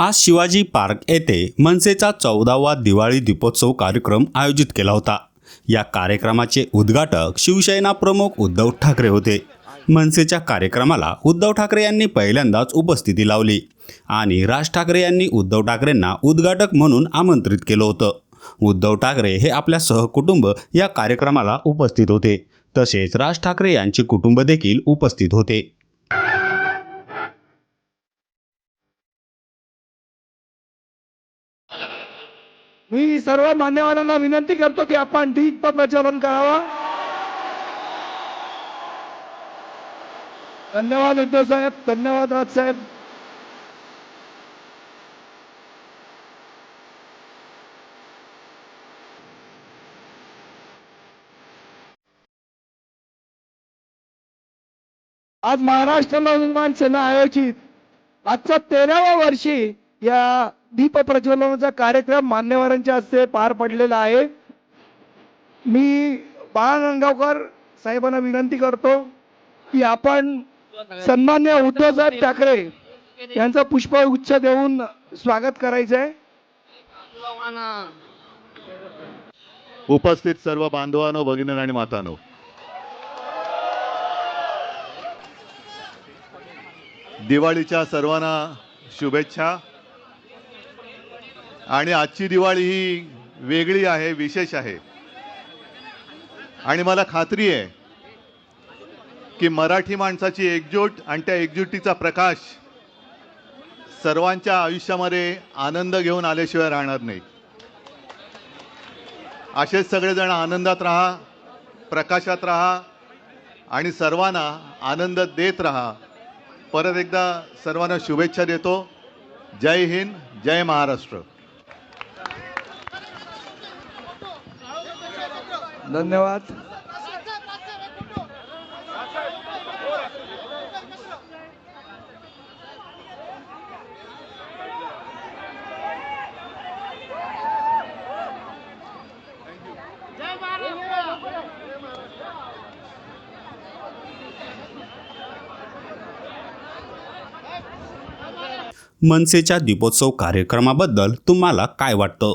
आज शिवाजी पार्क येथे मनसेचा चौदावा दिवाळी दीपोत्सव कार्यक्रम आयोजित केला होता. या कार्यक्रमाचे उद्घाटक शिवसेना प्रमुख उद्धव ठाकरे होते. मनसेच्या कार्यक्रमाला उद्धव ठाकरे यांनी पहिल्यांदाच उपस्थिती लावली आणि राज ठाकरे यांनी उद्धव ठाकरेंना उद्घाटक म्हणून आमंत्रित केलं होतं. उद्धव ठाकरे हे आपल्या सहकुटुंब या कार्यक्रमाला उपस्थित होते. तसेच राज ठाकरे यांचे कुटुंब देखील उपस्थित होते. मी सर्व मान्यवरांना विनंती करतो की आपण दीप प्रचारण करावा. धन्यवाद उद्धव साहेब धन्यवाद राज साहेब. आज महाराष्ट्र नवनिर्माण सेना आयोजित आजच्या तेराव्या वर्षी या दीप प्रज्वलनाचा कार्यक्रम मान्यवरांच्या हस्ते पार पडलेला आहे. मी बाळा साहेबांना विनंती करतो की आपण सन्मान्य उद्धवसाहेब ठाकरे यांचा पुष्पगुच्छ देऊन स्वागत करायचं आहे उपस्थित सर्व बांधवांनो भगिनी आणि मातानो. दिवाळीच्या सर्वांना शुभेच्छा. आणि आजची दिवाळी ही वेगळी आहे विशेष आहे. आणि मला खात्री आहे की मराठी माणसाची एकजूट आणि त्या एकजुटीचा प्रकाश सर्वांच्या आयुष्यामध्ये आनंद घेऊन आल्याशिवाय राहणार नाही. असेच सगळेजण आनंदात राहा प्रकाशात राहा आणि सर्वांना आनंद देत राहा. परत एकदा सर्वांना शुभेच्छा देतो. जय हिंद जय महाराष्ट्र. धन्यवाद. मनसेच्या दीपोत्सव कार्यक्रमाबद्दल तुम्हाला काय वाटतं?